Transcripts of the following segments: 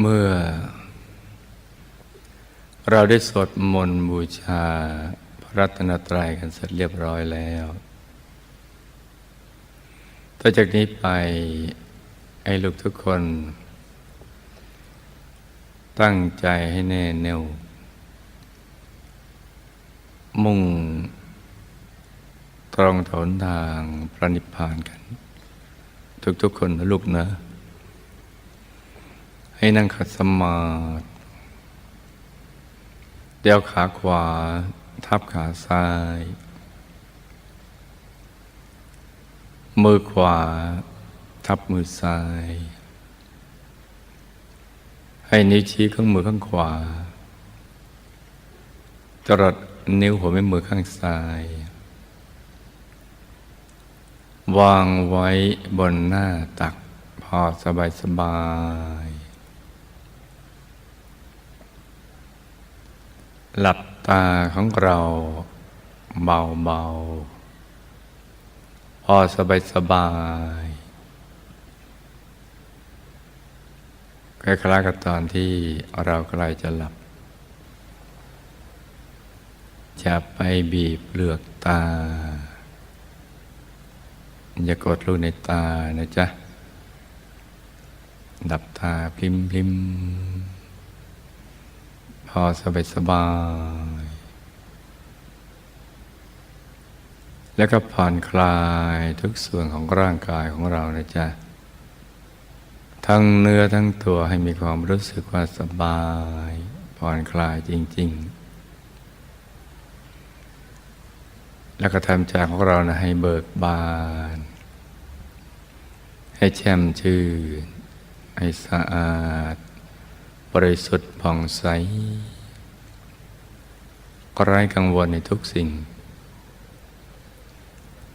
เมื่อ เราได้สวดมนต์บูชา พระรัตนตรัยกันเสร็จเรียบร้อยแล้วต่อจากนี้ไปไอ้ลูกทุกคน ตั้งใจให้แน่แน่วมุ่ง ตรงถนทางพระนิพพานกัน ทุกๆคนนะลูกนะ ให้นั่งขัดสมาธิเดี่ยวขาขวา ทับขาซ้าย มือขวา ทับมือซ้าย ให้นิ้วชี้ข้างมือข้างขวา จรดนิ้วหัวแม่มือข้างซ้าย วางไว้บนหน้าตักพอสบายสบาย หลับตาของเราเบาๆพอสบายสบายคล้ายๆกับตอนที่เราใกล้จะหลับ จะไปบีบเปลือกตา อย่ากดลูกในตานะจ๊ะ ดับตาพลิมพลิมพ อสบายสบาย แล้วก็ผ่อนคลายทุกส่วนของร่างกายของเรานะจ๊ะ ทั้งเนื้อทั้งตัวให้มีความรู้สึกว่าสบาย ผ่อนคลายจริง ๆ แล้วก็ทำใจของเรานะให้เบิกบาน ให้แช่มชื่นให้สะอาด บริสุทธิ์ผ่องใส ไร้กังวลในทุกสิ่ง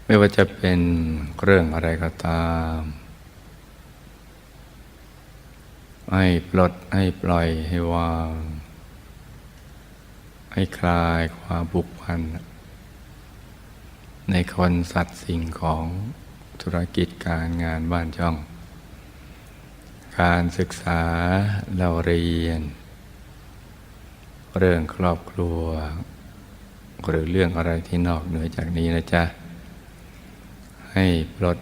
ไม่ว่าจะเป็นเรื่องอะไรก็ตาม ให้ปลดให้ปล่อยให้วางให้คลายความบุกพัน ในคนสัตว์สิ่งของธุรกิจการงานบ้านช่อง การศึกษาเราเรียน เรื่องครอบครัว หรือเรื่องอะไรที่นอกเหนือจากนี้นะจ๊ะ ให้ปลด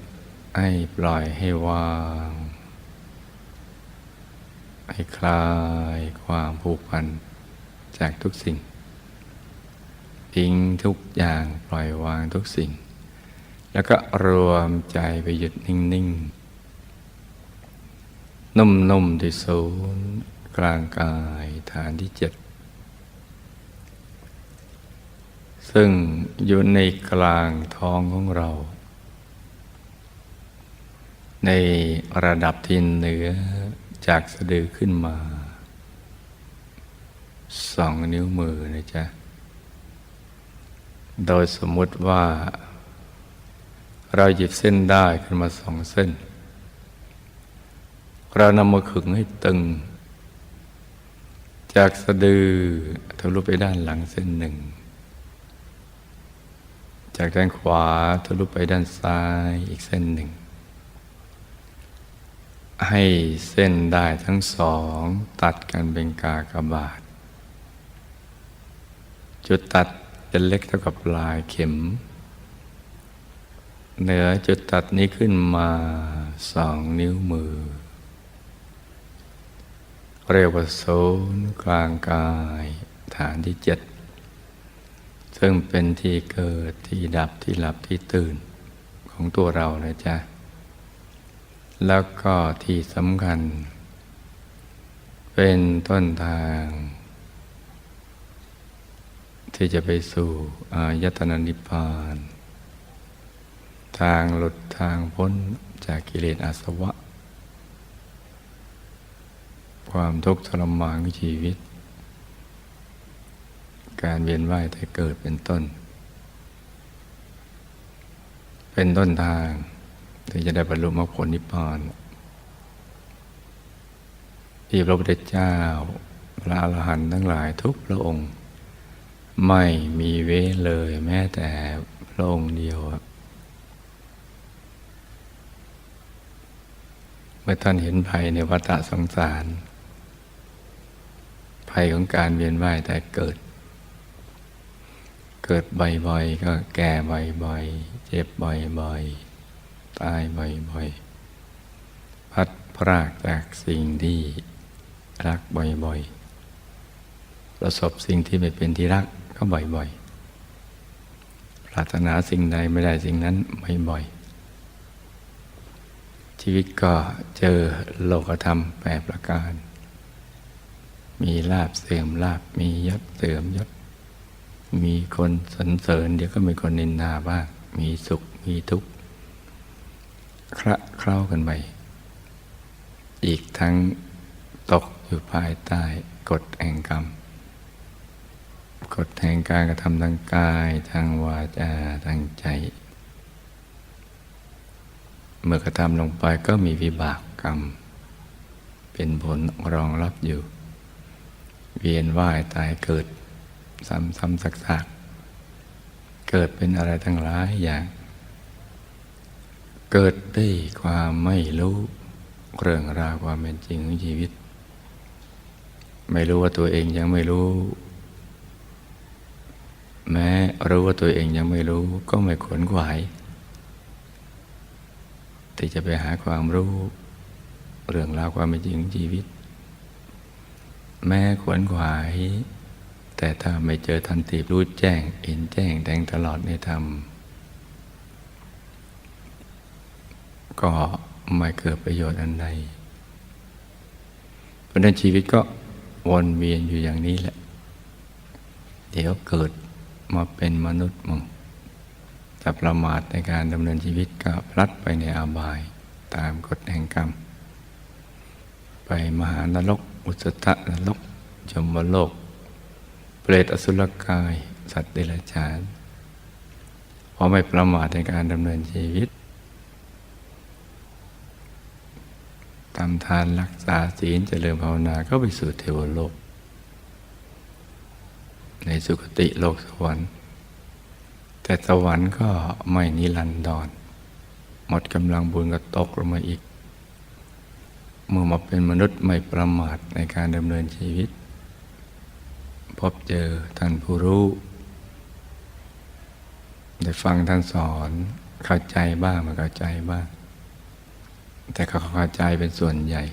ให้ปล่อยให้วาง ให้คลายความผูกพันจากทุกสิ่งทิ้งทุกอย่างปล่อยวางทุกสิ่ง แล้วก็รวมใจไปหยุดนิ่งๆ นุ่มๆที่ศูนย์กลางกายฐานที่เจ็ด ซึ่งอยู่ในกลางท้องของเรา ในระดับที่เหนือจากสะดือขึ้นมาสองนิ้วมือนะจ๊ะ โดยสมมุติว่า เราหยิบเส้นได้ขึ้นมาสองเส้น เรานำมาขึงให้ตึง จากสะดือทะลุไปด้านหลังเส้นหนึ่ง จากด้านขวาทะลุไปด้านซ้ายอีกเส้นหนึ่ง ให้เส้นได้ทั้งสองตัดกันเป็นกากบาท จุดตัดจะเล็กเท่ากับปลายเข็ม เหนือจุดตัดนี้ขึ้นมาสองนิ้วมือ เรียกว่าโซนกลางกายฐานที่เจ็ด ซึ่งเป็นที่เกิดที่ดับที่หลับที่ตื่นของตัวเรานะจ๊ะ แล้วก็ที่สำคัญ เป็นต้นทาง ที่จะไปสู่อายตนะนิพพาน ทางหลุดทางพ้นจากกิเลสอาสวะ ความทุกข์ทรมานของชีวิต การเวียนว่ายแต่เกิดเป็นต้น เป็นต้นทางที่จะได้บรรลุมรรคผลนิพพานที่พระพุทธเจ้า พระอรหันต์ทั้งหลายทุกพระองค์ ไม่มีเว้นเลยแม้แต่พระองค์เดียวเมื่อท่านเห็นภัยในวัฏสงสาร ภัยของการเวียนว่ายแต่เกิด เกิดบ่อยๆ ก็แก่บ่อยๆ เจ็บบ่อยๆ ตายบ่อยๆ พัดพรากจากสิ่งที่รักบ่อยๆ ประสบสิ่งที่ไม่เป็นที่รักก็บ่อยๆ ปรารถนาสิ่งใดไม่ได้สิ่งนั้นบ่อยๆ ชีวิตก็เจอโลกธรรมแปรประการ มีลาบเสื่อมลาบมียศเสื่อมยศ มีคนสรรเสริญ เดี๋ยวก็มีคนนินนาบ้าง มีสุขมีทุกข์คละเคล้ากันไป อีกทั้งตกอยู่ภายใต้กฎแห่งกรรม กฎแห่งการกระทำทางกายทางวาจาทางใจ เมื่อกระทำลงไปก็มีวิบากกรรม เป็นผลรองรับอยู่ เวียนว่ายตายเกิด ซ้ำๆซักๆ เกิดเป็นอะไรทั้งหลายอย่าง เกิดด้วยความไม่รู้เรื่องราวความเป็นจริงของชีวิต ไม่รู้ว่าตัวเองยังไม่รู้ แม้รู้ว่าตัวเองยังไม่รู้ ก็ไม่ขวนขวายที่จะไปหาความรู้เรื่องราวความเป็นจริงของชีวิต แม้ขวนขวาย แต่ถ้าไม่เจอทันทีรู้แจ้งเห็นแจ้งแทงตลอดในธรรม ก็ไม่เกิดประโยชน์อันใดเพราะนั้นชีวิตก็วนเวียนอยู่อย่างนี้แหละ เดี๋ยวเกิดมาเป็นมนุษย์มั่งแต่ประมาทในการดำเนินชีวิตก็พลัดไปในอาบายตามกฎแห่งกรรม ไปมหานรก อุสตะนรกจมโลก เปรตอสุรกาย สัตว์เดรัจฉานเพราะไม่ประมาทในการดำเนินชีวิตทำทานรักษาศีลเจริญภาวนาก็ไปสู่เทวโลก ในสุคติโลกสวรรค์ แต่สวรรค์ก็ไม่นิรันดรหมดกำลังบุญก็ตกลงมาอีก เมื่อมาเป็นมนุษย์ไม่ประมาทในการดำเนินชีวิต พบเจอท่านผู้รู้ ได้ฟังท่านสอนเข้าใจบ้างไม่เข้าใจบ้าง แต่เขาเข้าใจเป็นส่วนใหญ่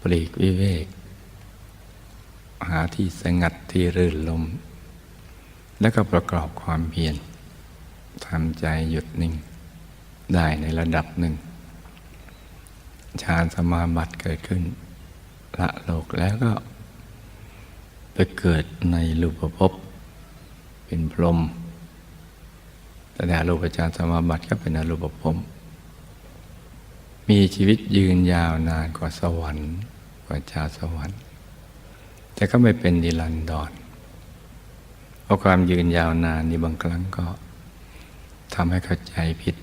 ปลีกวิเวก หาที่สงัดที่รื่นลม แล้วก็ประกอบความเพียรทำใจหยุดนิ่ง ได้ในระดับหนึ่งฌานสมาบัติเกิดขึ้น ละโลกแล้วก็ ไปเกิดในรูปภพเป็นพรหมแต่ในอรูปฌานสมาบัติก็เป็นอรูปภพมีชีวิตยืนยาวนานกว่าสวรรค์ กว่าชาสวรรค์ แต่ก็ไม่เป็นนิรันดรเพราะความยืนยาวนานนี้บางครั้งก็ทำให้เข้าใจผิด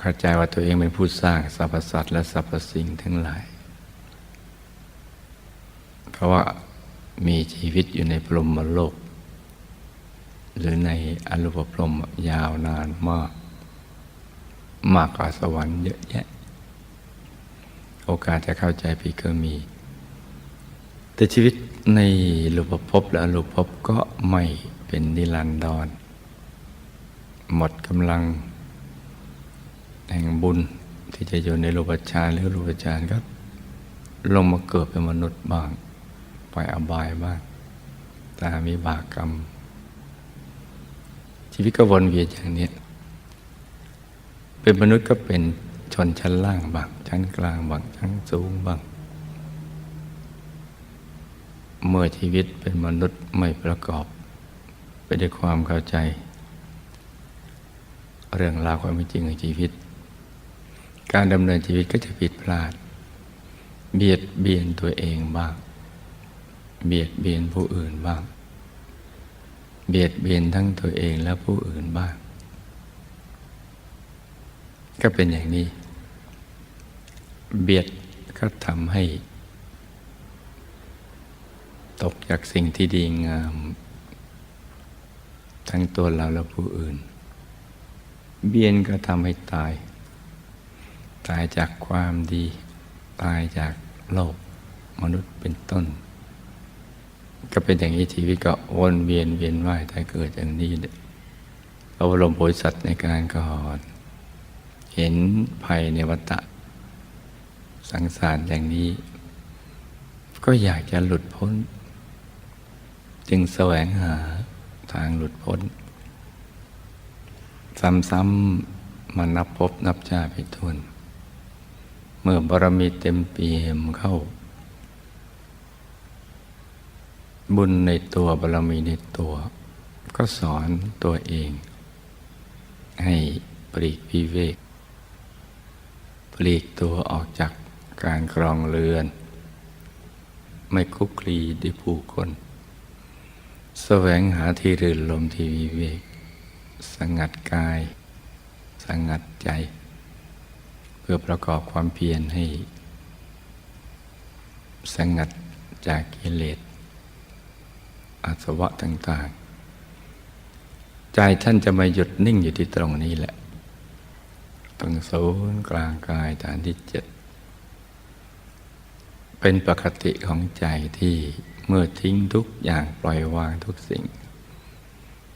เข้าใจว่าตัวเองเป็นผู้สร้างสรรพสัตว์และสรรพสิ่งทั้งหลาย เพราะว่า มีชีวิตอยู่ในพรหมโลก หรือในอรูปพรหมยาวนานมาก มากกว่าสวรรค์เยอะแยะ โอกาสจะเข้าใจผิดก็มี แต่ชีวิตในรูปภพและอรูปภพก็ไม่เป็นนิรันดรหมดกำลัง แห่งบุญที่จะอยู่ในรูปฌานหรือรูปฌานก็ลงมาเกิดเป็นมนุษย์บ้าง ไปอบายบ้างตามีบากกรรม ชีวิตก็วนเวียนอย่างนี้ เป็นมนุษย์ก็เป็นชนชั้นล่างบ้างชั้นกลางบ้างชั้นสูงบ้างเมื่อชีวิตเป็นมนุษย์ไม่ประกอบ ไปด้วยความเข้าใจ เรื่องราวความจริงของชีวิต การดำเนินชีวิตก็จะผิดพลาด เบียดเบียนตัวเองบ้าง เบียดเบียนผู้อื่นบ้าง เบียดเบียนทั้งตัวเองและผู้อื่นบ้าง ก็เป็นอย่างนี้ เบียดก็ทำให้ ตกจากสิ่งที่ดีงาม ทั้งตัวเราและผู้อื่น เบียนก็ทำให้ตาย ตายจากความดี ตายจากโลกมนุษย์เป็นต้น ก็เป็นอย่างนี้ชีวิตก็วนเวียนเวียนว่ายแต่เกิดอย่างนี้พระบรมโพธิสัตว์ในการก่อนเห็นภัยในวัฏฏะสังสารอย่างนี้ ก็อยากจะหลุดพ้น จึงแสวงหาทางหลุดพ้น ซ้ำๆมานับพบนับชาติไปทวนเมื่อบารมีเต็มเปี่ยมเข้า บุญในตัวบารมีในตัว ก็สอนตัวเอง ให้ปลีกวิเวก ปลีกตัวออกจากการครองเรือน ไม่คุกคลีด้วยผู้คนแสวงหาที่รื่นลมที่วิเวก สงัดกาย สงัดใจ เพื่อประกอบความเพียรให้ สงัดจากกิเลส อาสวะต่าง ๆ ใจท่านจะมาหยุดนิ่งอยู่ที่ตรงนี้แหละ ตรงศูนย์กลางกายฐานที่เจ็ด เป็นปกติของใจที่เมื่อทิ้งทุกอย่างปล่อยวางทุกสิ่ง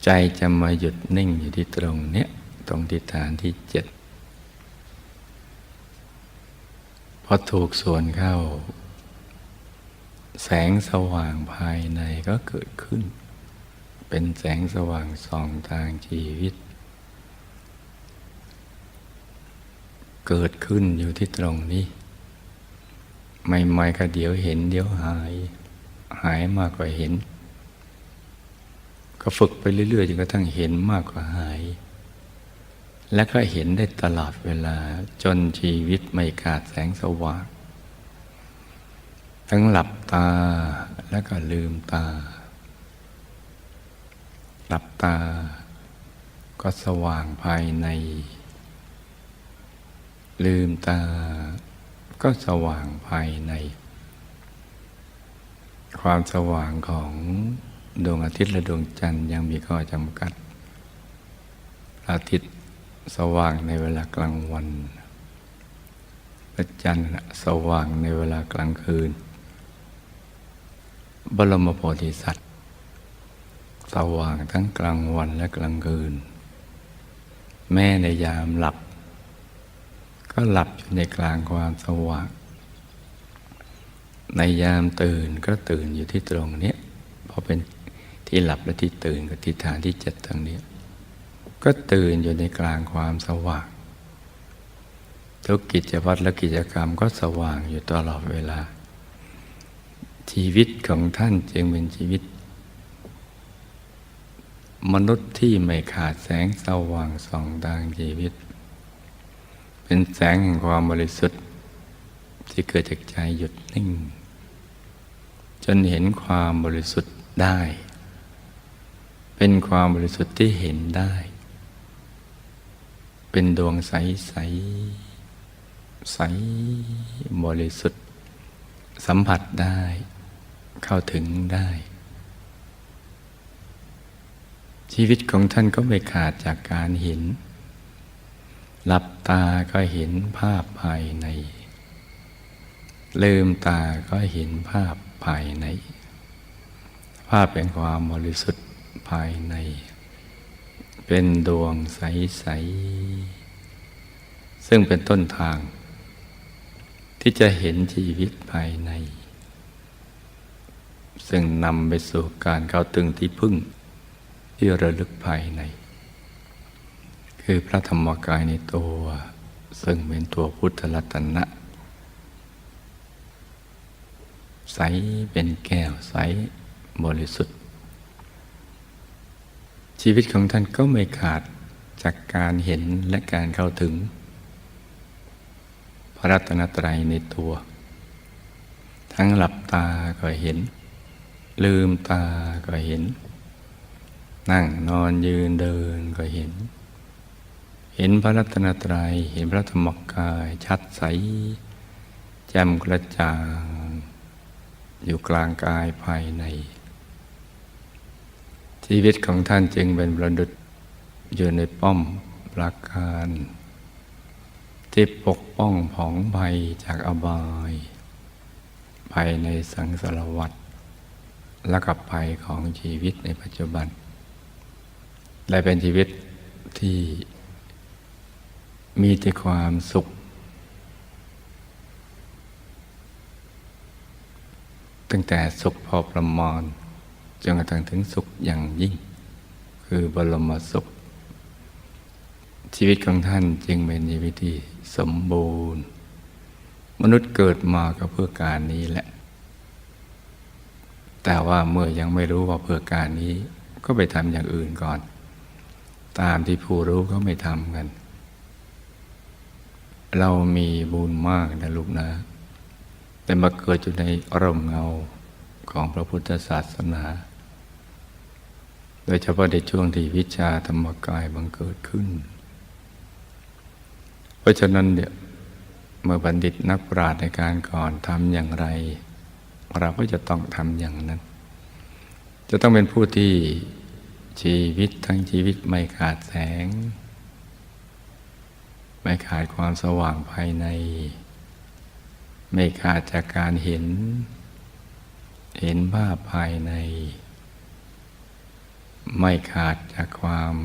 ใจจะมาหยุดนิ่งอยู่ที่ตรงเนี้ยตรงที่ฐานที่เจ็ดพอถูกส่วนเข้า แสงสว่างภายในก็เกิดขึ้น เป็นแสงสว่างส่องทางชีวิต เกิดขึ้นอยู่ที่ตรงนี้ไม่ไม่ก็เดี๋ยวเห็นเดี๋ยวหาย หายมากกว่าเห็น ก็ฝึกไปเรื่อยๆจนกระทั่งเห็นมากกว่าหาย และก็เห็นได้ตลอดเวลาจนชีวิตไม่ขาดแสงสว่าง ทั้งหลับตาแล้วก็ลืมตา หลับตาก็สว่างภายใน ลืมตาก็สว่างภายใน ความสว่างของดวงอาทิตย์และดวงจันทร์ยังมีข้อจำกัดอาทิตย์สว่างในเวลากลางวันพระจันทร์สว่างในเวลากลางคืน บรมโพธิสัตว์ สว่างทั้งกลางวันและกลางคืน แม่ในยามหลับ ก็หลับอยู่ในกลางความสว่าง ในยามตื่นก็ตื่นอยู่ที่ตรงนี้เพราะเป็นที่หลับและที่ตื่นกับที่ฐานที่เจ็ดตรงนี้ ก็ตื่นอยู่ในกลางความสว่าง ทุกกิจวัตรและกิจกรรมก็สว่างอยู่ตลอดเวลา ชีวิตของท่านจึงเป็นชีวิต มนุษย์ที่ไม่ขาดแสงสว่างส่องทางชีวิต เป็นแสงแห่งความบริสุทธิ์ ที่เกิดจากใจหยุดนิ่ง จนเห็นความบริสุทธิ์ได้ เป็นความบริสุทธิ์ที่เห็นได้ เป็นดวงใสใสใสบริสุทธิ์สัมผัสได้ เข้าถึงได้ ชีวิตของท่านก็ไม่ขาดจากการเห็นหลับตาก็เห็นภาพภายใน ลืมตาก็เห็นภาพภายใน ภาพเป็นความบริสุทธิ์ภายใน เป็นดวงใส ๆ ซึ่งเป็นต้นทาง ที่จะเห็นชีวิตภายใน ซึ่งนำไปสู่การเข้าตึงที่พึ่ง ที่ระลึกภายใน คือพระธรรมกายในตัว ซึ่งเป็นตัวพุทธรัตนะ ใสเป็นแก้วใสบริสุทธิ์ ชีวิตของท่านก็ไม่ขาดจากการเห็นและการเข้าถึง พระรัตนตรัยในตัว ทั้งหลับตาก็เห็น ลืมตาก็เห็น นั่งนอนยืนเดินก็เห็น เห็นพระรัตนตรัย เห็นพระธรรมกายชัดใส แจ่มกระจ่าง อยู่กลางกายภายใน ชีวิตของท่านจึงเป็นประดุจอยู่ในป้อมปราการ ที่ปกป้องผองภัยจากอบาย ภายในสังสารวัฏ และกับภัยของชีวิตในปัจจุบัน และเป็นชีวิตที่มีแต่ความสุข ตั้งแต่สุขพอประมาณจนกระทั่งถึงสุขอย่างยิ่ง คือบรมสุข ชีวิตของท่านจึงเป็นชีวิตที่สมบูรณ์ มนุษย์เกิดมาก็เพื่อการนี้แหละ แต่ว่าเมื่อยังไม่รู้ว่าเพื่อการนี้ก็ไปทำอย่างอื่นก่อน ตามที่ผู้รู้เขาไม่ทำกัน เรามีบุญมากนะลูกนะ แต่มาเกิดอยู่ในร่มเงาของพระพุทธศาสนา โดยเฉพาะในช่วงที่วิชาธรรมกายบังเกิดขึ้น เพราะฉะนั้นเนี่ยเมื่อบัณฑิตนักปราชญ์ในการก่อนทำอย่างไร เราก็จะต้องทำอย่างนั้น จะต้องเป็นผู้ที่ชีวิตทั้งชีวิตไม่ขาดแสง ไม่ขาดความสว่างภายใน ไม่ขาดจากการเห็น เห็นภาพภายใน ไม่ขาดจากความ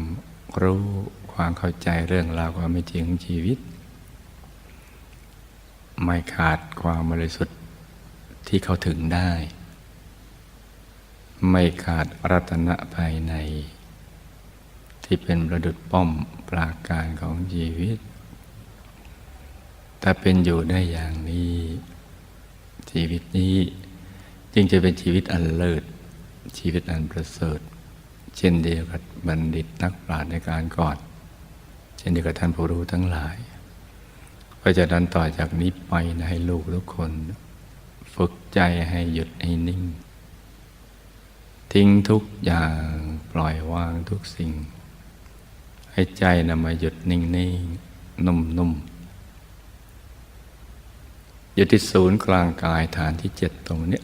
รู้ความเข้าใจเรื่องราวความเป็นจริงของชีวิต ไม่ขาดความบริสุทธิ์ ที่เขาถึงได้ ไม่ขาดรัตนะภายใน ที่เป็นประดุจป้อมปราการของชีวิตถ้าเป็นอยู่ได้อย่างนี้ ชีวิตนี้จึงจะเป็นชีวิตอันเลิศชีวิตอันประเสริฐ เช่นเดียวกับบัณฑิตนักปราชญ์ในการก่อน เช่นเดียวกับท่านผู้รู้ทั้งหลายเพราะฉะนั้นต่อจากนี้ไปนะให้ลูกทุกคน ฝึกใจให้หยุดให้นิ่ง ทิ้งทุกอย่างปล่อยวางทุกสิ่ง ให้ใจนำมาหยุดนิ่งนิ่งนุ่มนุ่มอยู่ที่ศูนย์กลางกายฐานที่เจ็ดตรงนี้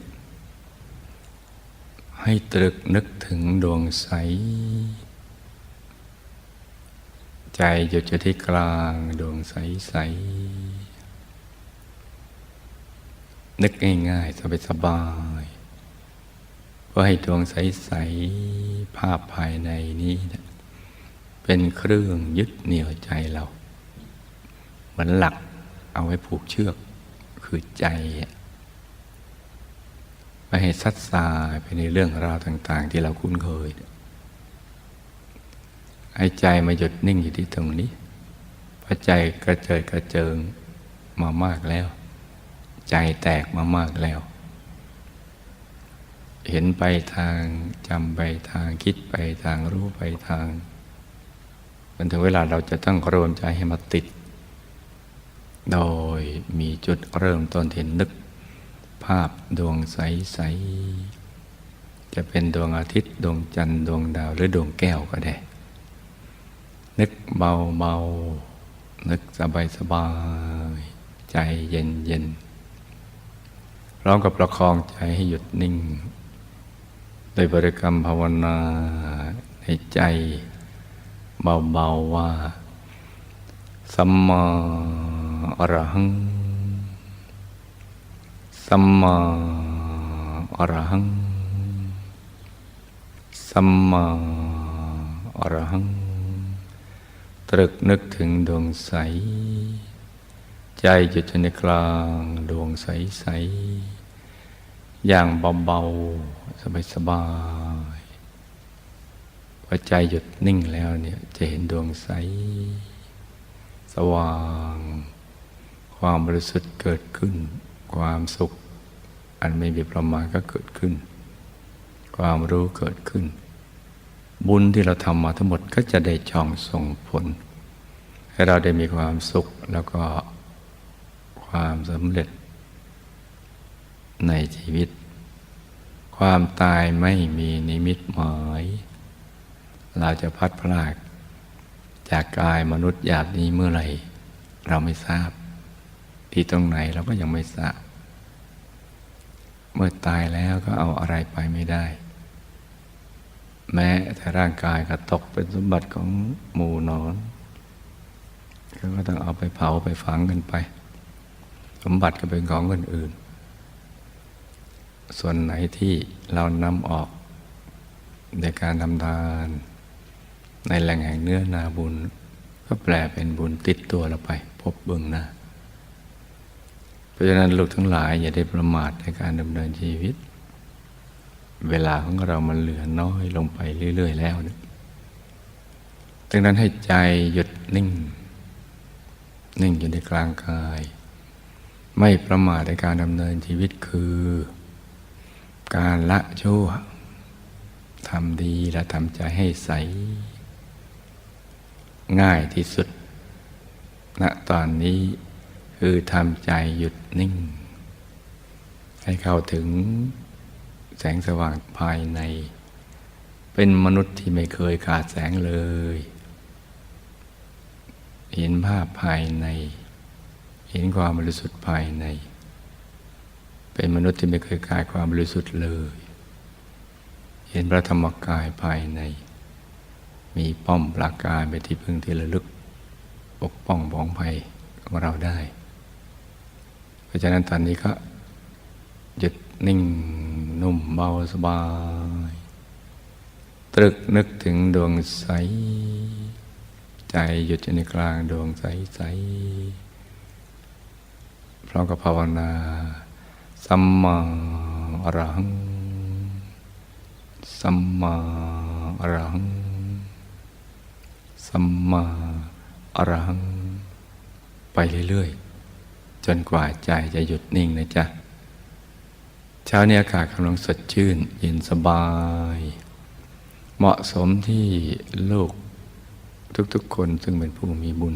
ให้ตรึกนึกถึงดวงใส ใจหยุดอยู่ที่กลางดวงใสใส นึกง่ายๆ สบายๆเพื่อให้ดวงใส ๆ ภาพภายในนี้นะเป็นเครื่องยึดเหนี่ยวใจเรา เหมือนหลักเอาไว้ผูกเชือกคือใจไม่ให้ซัดสายไปในเรื่องราวต่าง ๆ ที่เราคุ้นเคยให้ใจมาหยุดนิ่งอยู่ที่ตรงนี้พระใจกระเจิดกระเจิงมามากแล้ว ใจแตกมามากแล้ว เห็นไปทางจำไปทางคิดไปทางรู้ไปทางมันถึงเวลาเราจะต้องรวมใจให้มาติด โดยมีจุดเริ่มต้นเห็นนึก ภาพดวงใส ๆ จะเป็นดวงอาทิตย์ ดวงจันทร์ ดวงดาว หรือดวงแก้วก็ได้ นึกเบา ๆ นึกสบาย ๆ ใจเย็น ๆ ร้อมกับประคองใจให้หยุดนิ่ง โดยบริกรรมภาวนาในใจเบาๆว่า สัมมาอรหัง สัมมาอรหัง สัมมาอรหัง ตรึกนึกถึงดวงใส ใจหยุดอยู่ในกลางดวงใสใส ๆ อย่างเบา ๆ สบายๆพอใจหยุดนิ่งแล้วเนี่ยจะเห็นดวงใส สว่าง ความบริสุทธิ์เกิดขึ้น ความสุข อันไม่มีประมาณก็เกิดขึ้น ความรู้เกิดขึ้น บุญที่เราทำมาทั้งหมดก็จะได้ช่องส่งผล ให้เราได้มีความสุขแล้วก็ ความสำเร็จ ในชีวิต ความตายไม่มีนิมิตหมาย เราจะพัดพลาก จากกายมนุษย์หยาบนี้เมื่อไหร่ เราไม่ทราบ ที่ตรงไหนเราก็ยังไม่ทราบ เมื่อตายแล้วก็เอาอะไรไปไม่ได้ แม้แต่ร่างกายก็ตกเป็นสมบัติของหมู่นอนเขาก็ต้องเอาไปเผาไปฝังกันไป สมบัติก็เป็นของคนอื่น ส่วนไหนที่เรานำออกในการทำทาน ในแหล่งแห่งเนื้อนาบุญ ก็แปลเป็นบุญติดตัวเราไป พบเบื้องหน้า เพราะฉะนั้นลูกทั้งหลายอย่าได้ประมาทในการดำเนินชีวิต เวลาของเรามันเหลือน้อยลงไปเรื่อย ๆ แล้วเนี่ยดังนั้นให้ใจหยุดนิ่ง นิ่งอยู่ในกลางกาย ไม่ประมาทในการดำเนินชีวิตคือ การละชั่วทำดีและทำใจให้ใส ง่ายที่สุดณตอนนี้คือทำใจหยุดนิ่ง ให้เข้าถึงแสงสว่างภายใน เป็นมนุษย์ที่ไม่เคยขาดแสงเลย เห็นภาพภายใน เห็นความบริสุทธิ์ภายใน เป็นมนุษย์ที่ไม่เคยกายความบริสุทธิ์เลย เห็นพระธรรมกายภายใน มีป้อมปราการเป็นที่พึ่งที่ระลึก ปกป้องบ้องภัยของเราได้ เพราะฉะนั้นตอนนี้ก็หยุดนิ่งนุ่มเบาสบาย ตรึกนึกถึงดวงใส ใจหยุดอยู่ในกลางดวงใสใส ร้อมกับภาวนาสัมมาอรหังสัมมาอรหังสัมมาอรหังไปเรื่อยๆ จนกว่าใจจะหยุดนิ่งนะจ๊ะ เช้านี้อากาศกำลังสดชื่น เย็นสบาย เหมาะสมที่ลูกทุกๆคนซึ่งเป็นผู้มีบุญ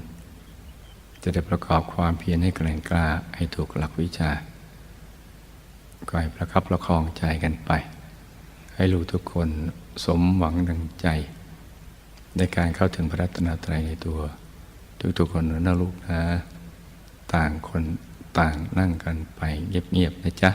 จะได้ประกอบความเพียรให้แกร่งกล้าให้ถูกหลักวิชาก็ให้ประคับประคองใจกันไป ให้ลูกทุกคนสมหวังดังใจ ในการเข้าถึงพระรัตนตรัยในตัว ทุกๆคนนะลูกนะ ต่างคนต่างนั่งกันไปเงียบๆนะจ๊ะ